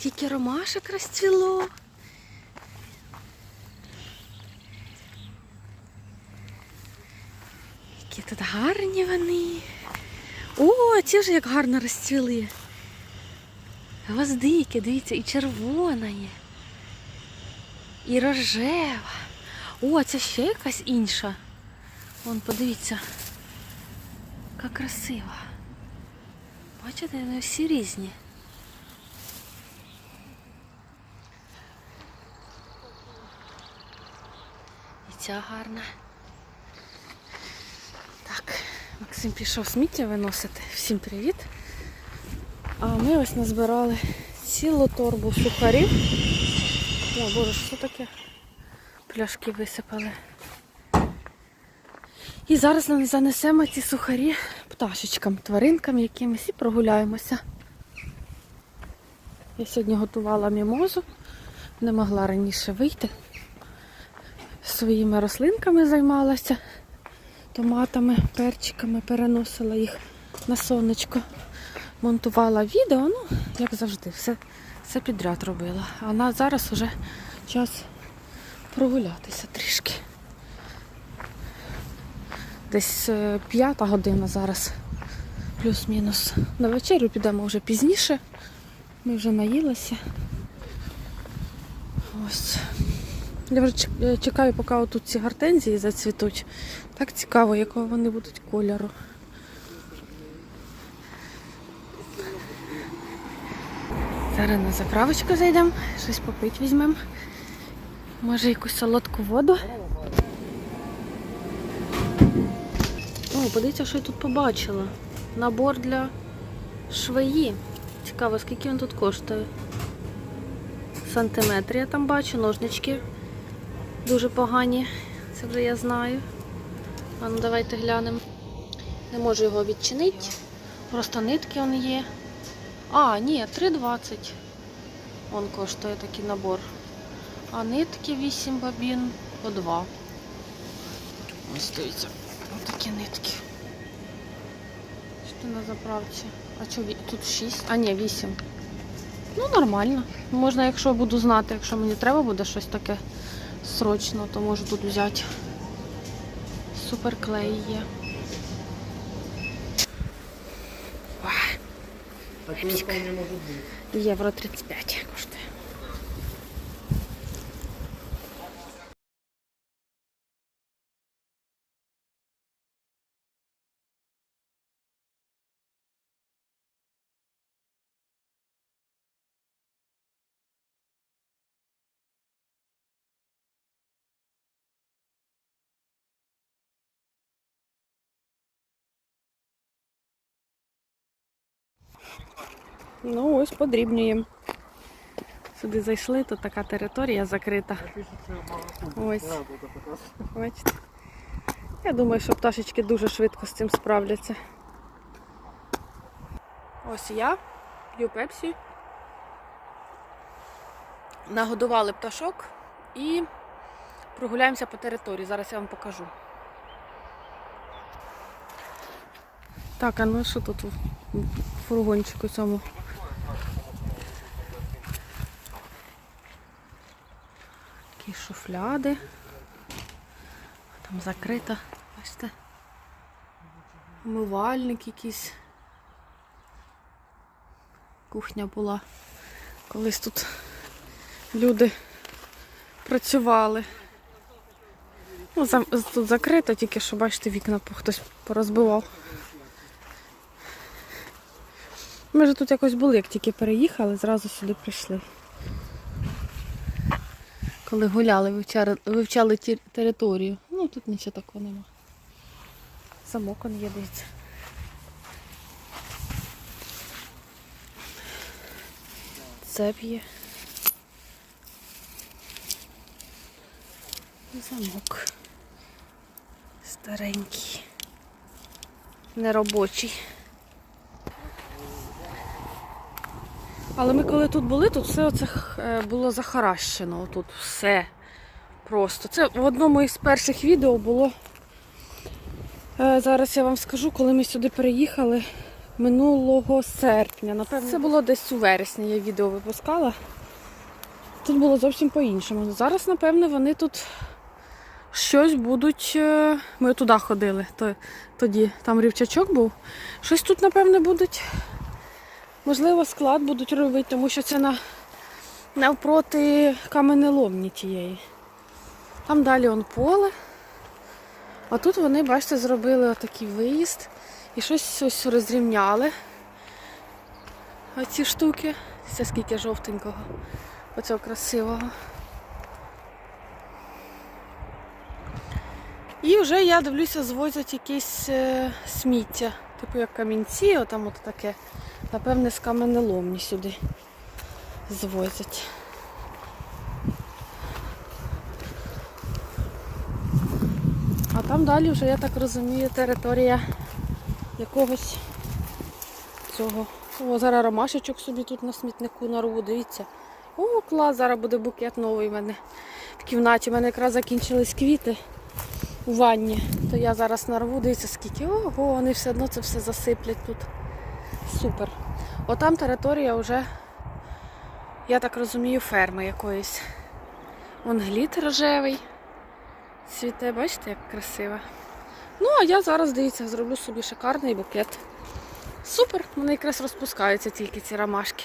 скільки ромашок розцвіло. Які тут гарні вони. О, ці вже як гарно розцвіли. Гвоздики, дивіться, і червона є. І рожева. О, це ще якась інша. Вон, подивіться. Яка красива. Бачите, вони всі різні. Ця гарна. Так, Максим пішов сміття виносити. Всім привіт. А ми ось назбирали цілу торбу сухарів. О, боже, що таке? Пляшки висипали. І зараз нам занесемо ці сухарі пташечкам, тваринкам якимось і прогуляємося. Я сьогодні готувала мімозу, не могла раніше вийти. Своїми рослинками займалася, томатами, перчиками, переносила їх на сонечко. Монтувала відео, ну, як завжди, все, все підряд робила. А на зараз вже час прогулятися трішки. Десь е, п'ята година зараз, плюс-мінус. На вечерю підемо вже пізніше. Ми вже наїлися. Ось. Я вже е, чекаю, поки тут ці гортензії зацвітуть. Так цікаво, якого вони будуть кольору. Зараз на заправочку зайдемо, щось попити візьмемо. Може якусь солодку воду. О, подивіться, що я тут побачила. Набор для швеї. Цікаво, скільки він тут коштує. Сантиметр я там бачу, ножнички дуже погані. Це вже я знаю. А ну давайте глянемо. Не можу його відчинити. Просто нитки он є. А, ні, 3,20. Он коштує такий набор. А нитки 8 бобін по 2. Ось дивіться. Такі нитки. Що на заправці? А що, тут 6? А, ні, 8. Ну, нормально. Можна, якщо буду знати, якщо мені треба буде щось таке срочно, то можу тут взяти. Суперклей є. Быть. Євро 35 коштує. Ну ось подрібнюємо. Сюди зайшли, тут така територія закрита. Ось. Бачите? Я думаю, що пташечки дуже швидко з цим справляться. Ось я п'ю пепсі. Нагодували пташок і прогуляємося по території. Зараз я вам покажу. Так, а ну що тут у фургончику цьому? Такі шуфляди. Там закрита, бачите? Умивальник якийсь. Кухня була. Колись тут люди працювали. Ну, тут закрито, тільки що, бачите, вікна хтось порозбивав. Ми ж тут якось були, як тільки переїхали, зразу сюди прийшли. Коли гуляли, вивчали, вивчали територію. Ну тут нічого такого нема. Замок он є, дивіться. Цеп. Замок. Старенький. Неробочий. Але ми коли тут були, тут все оце е, було захаращено. Тут все просто. Це в одному із перших відео було. Е, Зараз я вам скажу, коли ми сюди переїхали, минулого серпня. Напевно, це було десь у вересні, я відео випускала. Тут було зовсім по-іншому. Зараз, напевно, вони тут щось будуть. е, Ми туди ходили тоді, там рівчачок був. Щось тут, напевно, будуть. Можливо, склад будуть робити, тому що це на, навпроти каменеломні тієї. Там далі он поле. А тут вони, бачите, зробили отакий виїзд і щось ось розрівняли. Оці штуки. Це скільки жовтенького. Оцього красивого. І вже я дивлюся, звозять якесь е, сміття. Типу як камінці, отам от таке. Напевне, з каменеломні сюди звозять. А там далі вже, я так розумію, територія якогось цього. О, зараз ромашечок собі тут на смітнику нарву, дивіться. О, клас, зараз буде букет новий в мене в кімнаті. У мене якраз закінчились квіти у ванні. То я зараз нарву, дивіться скільки. Ого, вони все одно це все засиплять тут. Супер. Отам територія вже, я так розумію, ферми якоїсь. Вон гліт рожевий. Цвіте, бачите, як красиво. Ну, а я зараз, дивіться, зроблю собі шикарний букет. Супер! Вони якраз розпускаються тільки ці ромашки.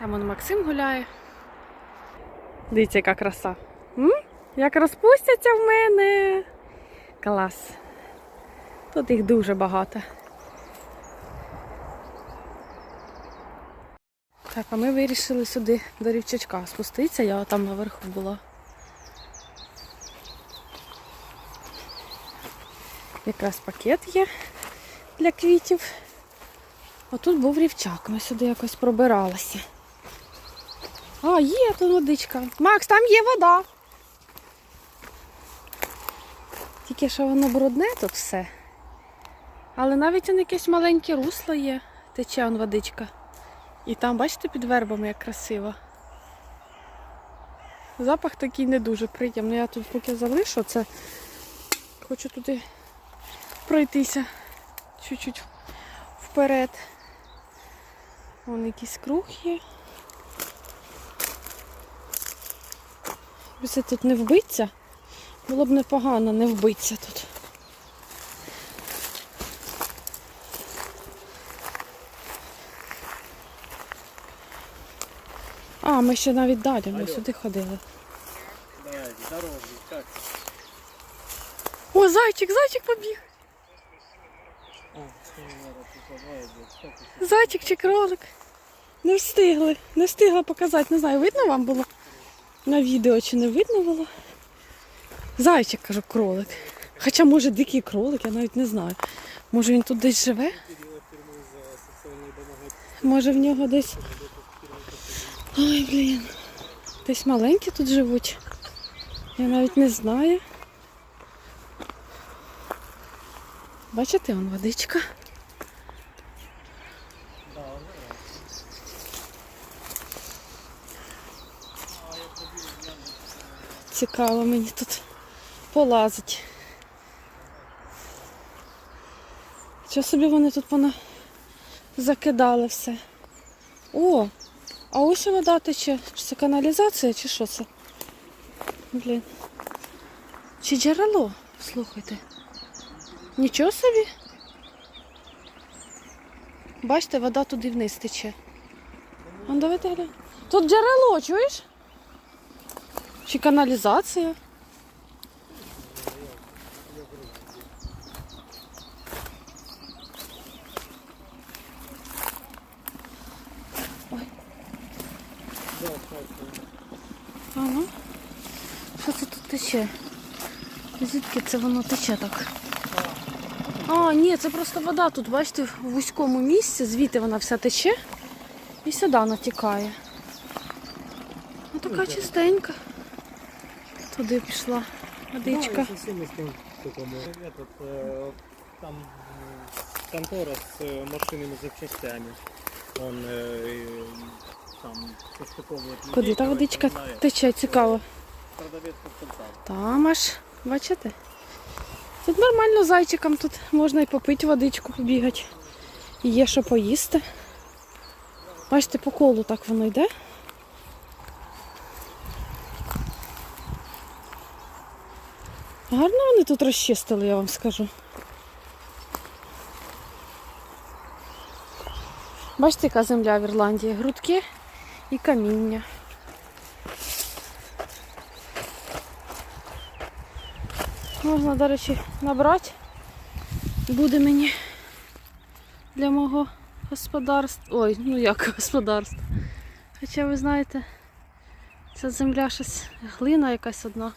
Там он Максим гуляє. Дивіться, яка краса. М? Як розпустяться в мене. Клас. Тут їх дуже багато. Так, а ми вирішили сюди до рівчачка спуститися, я там наверху була. Якраз пакет є для квітів. Отут був рівчак, ми сюди якось пробиралися. А, є тут водичка. Макс, там є вода. Тільки що воно брудне тут все. Але навіть он якесь маленьке русло є, тече он водичка. І там, бачите, під вербами як красиво. Запах такий не дуже приємний. Я тут поки залишу це. Хочу туди пройтися чуть-чуть вперед. Вон якийсь круг є. Це тут не вбиться, було б непогано не вбитися тут. А, ми ще навіть далі, ми Алло. сюди ходили. Давай, здоровый, как? О, зайчик, зайчик побіг. А, что не надо, тут давай, блядь, как это? Зайчик чи кролик. Не встигли. Не встигла показати. Не знаю, видно вам було на відео чи не видно було. Зайчик, кажу, кролик. Хоча може дикий кролик, я навіть не знаю. Може він тут десь живе? Перевод фирмы за социальные домогательства. Може в нього десь. Ой, блін. Десь маленькі тут живуть. Я навіть не знаю. Бачите, он водичка. Цікаво мені тут полазить. Що собі вони тут пона... закидали все. О, а ось вода тече. Чи це каналізація, чи що це? Блін. Чи джерело? Слухайте. Нічого собі. Бачите, вода туди вниз тече. А ну, давайте глянь. Тут джерело, чуєш? Чи каналізація? Ой. Да, кстати. А ну. Що це тут тече? Звідки це воно тече так? А, ні, це просто вода тут, бачите, в вузькому місці, звідти вона вся тече і сюди натікає. Ну така чистенька. Туди пішла водичка. Да, совсем из кон- только мы. Этот, э, там э, контора с э, машинными запчастями. Он э, э, там состыковывает людей, Куди та короче, водичка знает. тече, цікаво. Там аж, бачите? Тут нормально зайчикам тут можна і попити водичку, побігати. І є що поїсти. Бачите, по колу так воно йде. Гарно вони тут розчистили, я вам скажу. Бачите, яка земля в Ірландії? Грудки і каміння. Можна, до речі, набрати. Буде мені для мого господарства. Ой, ну як господарства. Хоча ви знаєте, ця земля щось глина якась одна.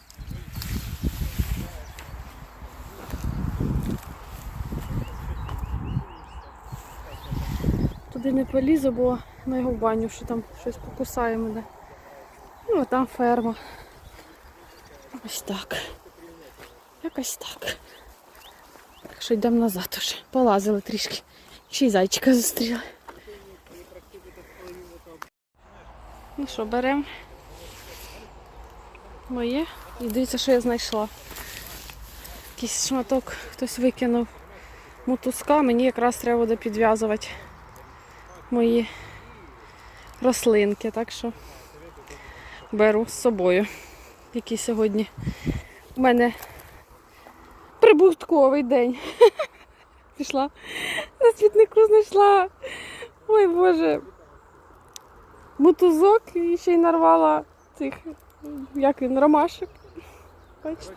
Туди не полізу, бо на його баню, що там щось покусає мене. Ну, а там ферма. Ось так. Якось так. Так що йдемо назад уже. Полазили трішки. Ще й зайчика зустріли. Ну що, беремо моє. І дивіться, що я знайшла. Якийсь шматок хтось викинув мотузка. Мені якраз треба буде підв'язувати мої рослинки. Так що беру з собою. Який сьогодні у мене прибутковий день. Пішла на світнику знайшла. Ой Боже. Мотузок і ще й нарвала цих, як він, ромашок. Бачите?